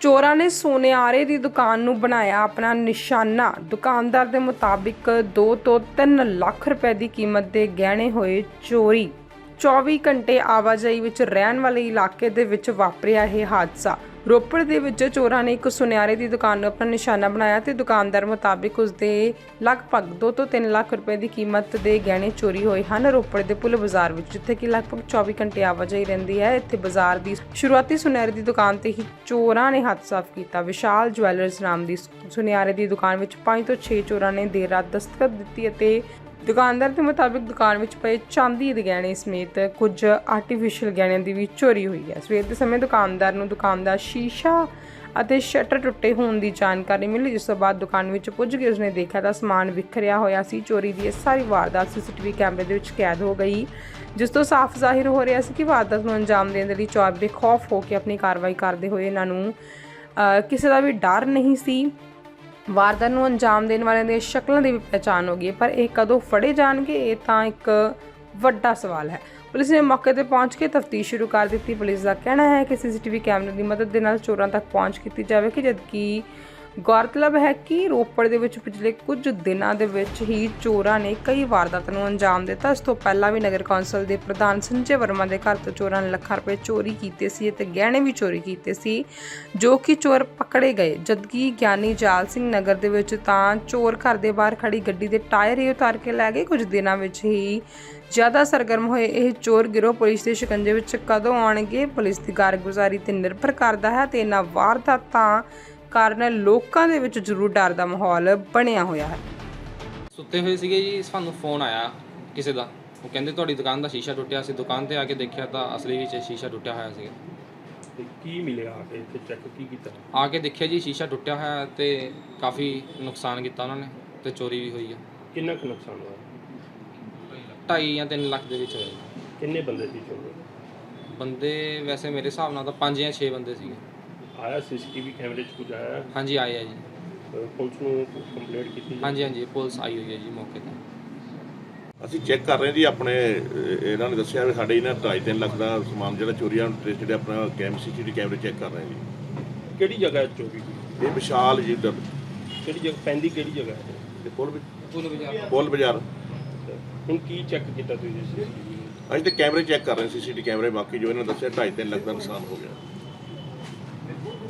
ਚੋਰਾਂ ਨੇ ਸੋਨਿਆਰੇ ਦੀ ਦੁਕਾਨ ਨੂੰ ਬਣਾਇਆ ਆਪਣਾ ਨਿਸ਼ਾਨਾ। ਦੁਕਾਨਦਾਰ ਦੇ ਮੁਤਾਬਿਕ 2 ਤੋਂ 3 ਲੱਖ ਰੁਪਏ ਦੀ ਕੀਮਤ ਦੇ ਗਹਿਣੇ ਹੋਏ ਚੋਰੀ। 24 ਘੰਟੇ ਆਵਾਜਾਈ ਵਿੱਚ ਰਹਿਣ ਵਾਲੇ ਇਲਾਕੇ ਦੇ ਵਿੱਚ ਵਾਪਰਿਆ ਇਹ ਹਾਦਸਾ। ਰੋਪੜ ਦੇ ਵਿੱਚ ਚੋਰਾਂ ਨੇ ਇੱਕ ਸੁਨਿਆਰੇ ਦੀ ਦੁਕਾਨ ਨੂੰ ਆਪਣਾ ਨਿਸ਼ਾਨਾ ਬਣਾਇਆ ਤੇ ਦੁਕਾਨਦਾਰ ਮੁਤਾਬਿਕ ਉਸ ਦੇ ਲਗਭਗ 2 ਤੋਂ 3 ਲੱਖ ਰੁਪਏ ਦੀ ਕੀਮਤ ਦੇ ਗਹਿਣੇ ਚੋਰੀ ਹੋਏ ਹਨ। ਰੋਪੜ ਦੇ ਪੁਲ ਬਾਜ਼ਾਰ ਵਿੱਚ, ਜਿੱਥੇ ਕਿ ਲਗਭਗ 24 ਘੰਟੇ ਆਵਾਜਾਈ ਰਹਿੰਦੀ ਹੈ, ਇੱਥੇ ਬਾਜ਼ਾਰ ਦੀ ਸ਼ੁਰੂਆਤੀ ਸੁਨਿਆਰੇ ਦੀ ਦੁਕਾਨ ਤੇ ਹੀ ਚੋਰਾਂ ਨੇ ਹੱਥ ਸਾਫ਼ ਕੀਤਾ। ਵਿਸ਼ਾਲ ਜਵੈਲਰਸ ਨਾਮ ਦੀ ਸੁਨਿਆਰੇ ਦੀ ਦੁਕਾਨ ਵਿੱਚ 5 ਤੋਂ 6 ਚੋਰਾਂ ਨੇ ਦੇਰ ਰਾਤ ਦਸਤਕ ਦਿੱਤੀ ਅਤੇ ਦੁਕਾਨਦਾਰ ਦੇ ਮੁਤਾਬਿਕ ਦੁਕਾਨ ਵਿੱਚ ਪਏ ਚਾਂਦੀ ਦੇ ਗਹਿਣੇ ਸਮੇਤ ਕੁਝ ਆਰਟੀਫੀਸ਼ੀਅਲ ਗਹਿਣਿਆਂ ਦੀ ਵੀ ਚੋਰੀ ਹੋਈ ਹੈ। ਸਵੇਰ ਦੇ ਸਮੇਂ ਦੁਕਾਨਦਾਰ ਨੂੰ ਦੁਕਾਨ ਦਾ ਸ਼ੀਸ਼ਾ ਅਤੇ ਸ਼ਟਰ ਟੁੱਟੇ ਹੋਣ ਦੀ ਜਾਣਕਾਰੀ ਮਿਲੀ, ਜਿਸ ਤੋਂ ਬਾਅਦ ਦੁਕਾਨ ਵਿੱਚ ਪੁੱਜ ਕੇ ਉਸਨੇ ਦੇਖਿਆ ਤਾਂ ਸਮਾਨ ਵਿਖਰਿਆ ਹੋਇਆ ਸੀ। ਚੋਰੀ ਦੀ ਇਹ ਸਾਰੀ ਵਾਰਦਾਤ ਸੀਸੀਟੀਵੀ ਕੈਮਰੇ ਦੇ ਵਿੱਚ ਕੈਦ ਹੋ ਗਈ, ਜਿਸ ਤੋਂ ਸਾਫ਼ ਜ਼ਾਹਿਰ ਹੋ ਰਿਹਾ ਸੀ ਕਿ ਵਾਰਦਾਤ ਨੂੰ ਅੰਜਾਮ ਦੇਣ ਦੇ ਲਈ ਚੋਰ ਬੇਖੌਫ ਹੋ ਕੇ ਆਪਣੀ ਕਾਰਵਾਈ ਕਰਦੇ ਹੋਏ ਇਹਨਾਂ ਨੂੰ ਕਿਸੇ ਦਾ ਵੀ ਡਰ ਨਹੀਂ ਸੀ। ਵਾਰਦਾਤ ਨੂੰ ਅੰਜਾਮ ਦੇਣ ਵਾਲਿਆਂ ਦੀਆਂ ਸ਼ਕਲਾਂ ਦੀ ਵੀ ਪਛਾਣ ਹੋ ਗਈ ਹੈ, ਪਰ ਇਹ ਕਦੋਂ ਫੜੇ ਜਾਣਗੇ ਇਹ ਤਾਂ ਇੱਕ ਵੱਡਾ ਸਵਾਲ ਹੈ। ਪੁਲਿਸ ਨੇ ਮੌਕੇ ਤੇ ਪਹੁੰਚ ਕੇ ਤਫਤੀਸ਼ ਸ਼ੁਰੂ ਕਰ ਦਿੱਤੀ। ਪੁਲਿਸ ਦਾ ਕਹਿਣਾ ਹੈ ਕਿ ਸੀਸੀਟੀਵੀ ਕੈਮਰੇ ਦੀ ਮਦਦ ਦੇ ਨਾਲ ਚੋਰਾਂ ਤੱਕ ਪਹੁੰਚ ਕੀਤੀ ਜਾਵੇਗੀ ਜਦਕਿ ਗੌਰਤਲਬ ਹੈ ਕਿ ਰੋਪੜ ਦੇ ਵਿੱਚ ਪਿਛਲੇ ਕੁਝ ਦਿਨਾਂ ਦੇ ਵਿੱਚ ਹੀ ਚੋਰਾਂ ਨੇ ਕਈ ਵਾਰਦਾਤਾਂ ਨੂੰ ਅੰਜਾਮ ਦਿੱਤਾ। ਇਸ ਤੋਂ ਪਹਿਲਾਂ ਵੀ ਨਗਰ ਕੌਂਸਲ ਦੇ ਪ੍ਰਧਾਨ ਸੰਜੇ ਵਰਮਾ ਦੇ ਘਰ ਤੋਂ ਚੋਰਾਂ ਨੇ ਲੱਖਾਂ ਰੁਪਏ ਚੋਰੀ ਕੀਤੇ ਸੀ ਅਤੇ ਗਹਿਣੇ ਵੀ ਚੋਰੀ ਕੀਤੇ ਸੀ, ਜੋ ਕਿ ਚੋਰ ਪਕੜੇ ਗਏ। ਜਦਕਿ ਗਿਆਨੀ ਜਾਲ ਸਿੰਘ ਨਗਰ ਦੇ ਵਿੱਚ ਤਾਂ ਚੋਰ ਘਰ ਦੇ ਬਾਹਰ ਖੜੀ ਗੱਡੀ ਦੇ ਟਾਇਰ ਹੀ ਉਤਾਰ ਕੇ ਲੈ ਗਏ। ਕੁਝ ਦਿਨਾਂ ਵਿੱਚ ਹੀ ਜ਼ਿਆਦਾ ਸਰਗਰਮ ਹੋਏ ਇਹ ਚੋਰ ਗਿਰੋਹ ਪੁਲਿਸ ਦੇ ਸ਼ਿਕੰਜੇ ਵਿੱਚ ਕਦੋਂ ਆਉਣਗੇ? ਪੁਲਿਸ ਦੀ ਕਾਰਗੁਜ਼ਾਰੀ ਤੇ ਨਿਰਭਰ ਕਰਦਾ ਹੈ ਤੇ ਇਹਨਾਂ ਵਾਰਦਾਤਾਂ ਕਾਰਨ ਲੋਕਾਂ ਦੇ ਵਿੱਚ ਜ਼ਰੂਰ ਡਰ ਦਾ ਮਾਹੌਲ ਬਣਿਆ ਹੋਇਆ ਹੈ। ਸੁੱਤੇ ਹੋਏ ਸੀਗੇ ਜੀ ਸਾਨੂੰ ਫੋਨ ਆਇਆ ਕਿਸੇ ਦਾ। ਉਹ ਕਹਿੰਦੇ ਤੁਹਾਡੀ ਦੁਕਾਨ ਦਾ ਸ਼ੀਸ਼ਾ ਟੁੱਟਿਆ ਸੀ ਦੁਕਾਨ ਤੇ ਆ ਕੇ ਦੇਖਿਆ ਤਾਂ ਅਸਲੀ ਵਿੱਚ ਸ਼ੀਸ਼ਾ ਟੁੱਟਿਆ ਹੋਇਆ ਸੀਗਾ। ਤੇ ਕੀ ਮਿਲਿਆ ਆ ਕੇ ਇੱਥੇ ਚੈੱਕ ਕੀ ਕੀਤਾ? ਆ ਕੇ ਦੇਖਿਆ ਜੀ ਸ਼ੀਸ਼ਾ ਟੁੱਟਿਆ ਹੋਇਆ ਤੇ ਕਾਫੀ ਨੁਕਸਾਨ ਕੀਤਾ ਉਹਨਾਂ ਨੇ ਤੇ ਚੋਰੀ ਵੀ ਹੋਈ ਹੈ ਕਿੰਨਾ ਕੁ ਨੁਕਸਾਨ ਹੋਇਆ? 2.5 ਜਾਂ 3 ਲੱਖ ਦੇ ਵਿੱਚ ਹੋਇਆ। ਜੀ। ਕਿੰਨੇ ਬੰਦੇ ਸੀ ਚੋਰ? ਬੰਦੇ ਵੈਸੇ ਮੇਰੇ ਹਿਸਾਬ ਨਾਲ ਤਾਂ 5 ਜਾਂ 6 ਬੰਦੇ ਸੀਗੇ। ਆਇਆ ਸੀਸੀਟੀਵੀ ਕੈਮਰੇ 'ਚ ਕੁਝ ਆਇਆ? ਹਾਂਜੀ ਆਏ ਆ ਜੀ। ਅਹ ਪੁਲਿਸ ਨੂੰ ਕੰਪਲੇਂਟ ਕੀਤੀ ਹਾਂਜੀ ਹਾਂਜੀ ਪੁਲਿਸ ਆਈ ਹੋਈ ਹੈ ਜੀ ਮੌਕੇ ਤੇ। ਅਸੀਂ ਚੈੱਕ ਕਰ ਰਹੇ ਜੀ ਆਪਣੇ ਅਹ, ਇਹਨਾਂ ਨੇ ਦੱਸਿਆ ਵੀ ਸਾਡੇ ਇਹਨਾਂ 2.5 ਲੱਖ ਦਾ ਸਮਾਨ ਜਿਹੜਾ ਚੋਰੀ ਆ ਟ੍ਰੇਸਡ ਆਪਣਾ ਕੈਮ ਸੀਸੀਟੀਵੀ ਕੈਮਰੇ ਚੈੱਕ ਕਰ ਰਹੇ ਜੀ। ਕਿਹੜੀ ਜਗ੍ਹਾ ਹੈ ਚੋਰੀ ਹੋਈ? ਇਹ ਵਿਸ਼ਾਲ ਜੀ ਦਰ ਕਿਹੜੀ ਜਗ੍ਹਾ ਪੈਂਦੀ ਕਿਹੜੀ ਜਗ੍ਹਾ ਹੈ? ਤੇ ਪੁੱਲ ਵੀ- ਪੁਲ ਬਾਜ਼ਾਰ। ਪੁੱਲ ਬਾਜ਼ਾਰ। ਤੇ ਹੁਣ ਕੀ ਚੈੱਕ ਕੀਤਾ ਤੁਸੀਂ ਅਸੀਂ ਤੇ ਕੈਮਰੇ ਚੈੱਕ ਕਰ ਰਹੇ ਸੀਸੀਟੀਵੀ ਕੈਮਰੇ ਬਾਕੀ ਜੋ ਇਹਨਾਂ ਨੇ ਦੱਸਿਆ 2.5 ਲੱਖ ਦਾ ਨੁਕਸਾਨ ਹੋ ਗਿਆ।